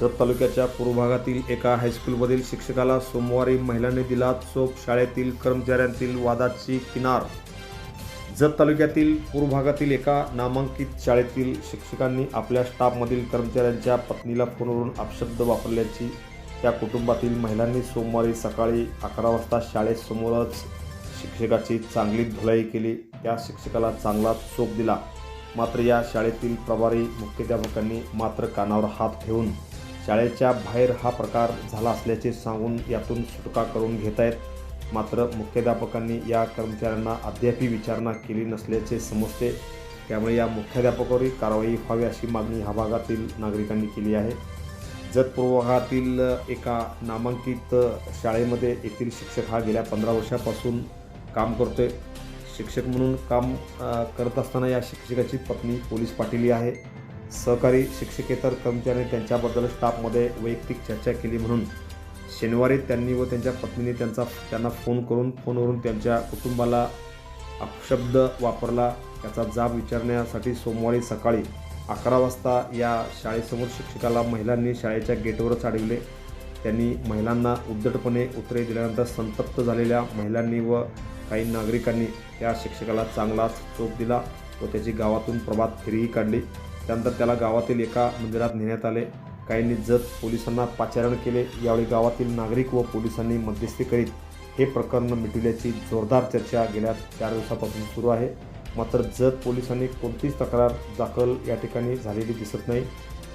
जत तालुक्याच्या पूर्व भागातील एका हायस्कूलमधील शिक्षकाला सोमवारी महिलांनी दिला चोप शाळेतील कर्मचाऱ्यांतील वादाची किनार. जत तालुक्यातील पूर्व भागातील एका नामांकित शाळेतील शिक्षकांनी आपल्या स्टाफमधील कर्मचाऱ्यांच्या पत्नीला फोनवरून अपशब्द वापरल्याची त्या कुटुंबातील महिलांनी सोमवारी सकाळी अकरा वाजता शाळेसमोरच शिक्षकाची चांगली धुलाई केली. त्या शिक्षकाला चांगला चोप दिला. मात्र या शाळेतील प्रभारी मुख्याध्यापकांनी मात्र कानावर हात ठेवून शाळेच्या बाहेर हा प्रकार झाला असल्याचे सांगून यातून सुटका करून घेत आहेत मात्र मुख्याध्यापकांनी या कर्मचाऱ्यांना अद्यापही विचारणा केली नसल्याचे समजते. त्यामुळे या मुख्याध्यापकावरही कारवाई व्हावी अशी मागणी ह्या भागातील नागरिकांनी केली आहे. जत पूर्व भागातील एका नामांकित शाळेमध्ये येथील शिक्षक हा गेल्या पंधरा वर्षापासून काम करतोय. शिक्षक म्हणून काम करत असताना या शिक्षकाची पत्नी पोलीस पाटील आहे. सहकारी शिक्षकेतर कर्मचारी त्यांच्याबद्दल स्टाफमध्ये वैयक्तिक चर्चा केली म्हणून शनिवारी त्यांनी व त्यांच्या पत्नीने त्यांचा त्यांना फोन करून फोनवरून त्यांच्या कुटुंबाला अपशब्द वापरला. त्याचा जाब विचारण्यासाठी सोमवारी सकाळी अकरा वाजता या शाळेसमोर शिक्षकाला महिलांनी शाळेच्या गेटवरच अडविले. त्यांनी महिलांना उद्धटपणे उत्तरे दिल्यानंतर संतप्त झालेल्या महिलांनी व काही नागरिकांनी त्या शिक्षकाला चांगलाच चोप दिला व त्याची गावातून प्रभात फेरीही काढली. त्यानंतर त्याला गावातील एका मंदिरात नेण्यात आले. काहींनी जत पोलिसांना पाचारण केले. यावेळी गावातील नागरिक व पोलिसांनी मध्यस्थी करीत हे प्रकरण मिटविल्याची जोरदार चर्चा गेल्या चार दिवसापासून सुरू आहे. मात्र जत पोलिसांनी कोणतीच तक्रार दाखल या ठिकाणी झालेली दिसत नाही.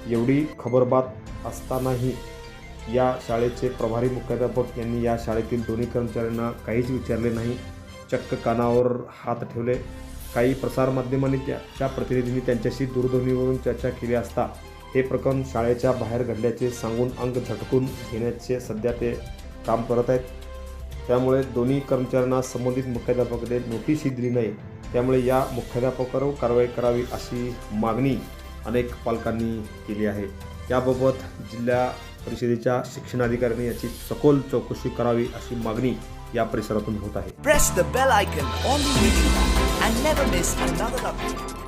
एवढी खबरबात असतानाही या शाळेचे प्रभारी मुख्याध्यापक यांनी या शाळेतील दोन्ही कर्मचाऱ्यांना काहीच विचारले नाही. चक्क कानावर हात ठेवले. काही प्रसारमाध्यमांनी त्याच्या प्रतिनिधींनी त्यांच्याशी दूरध्वनीवरून चर्चा केली असता हे प्रकरण शाळेच्या बाहेर घडल्याचे सांगून अंग झटकून घेण्याचे सध्या ते काम करत आहेत. त्यामुळे दोन्ही कर्मचाऱ्यांना संबंधित मुख्याध्यापकाने नोटीसही दिली नाही. त्यामुळे या मुख्याध्यापकावर कारवाई करावी अशी मागणी अनेक पालकांनी केली आहे. याबाबत जिल्हा परिषदेच्या शिक्षणाधिकाऱ्यांनी याची सखोल चौकशी करावी अशी मागणी या परिसरातून होत आहे. never miss another update.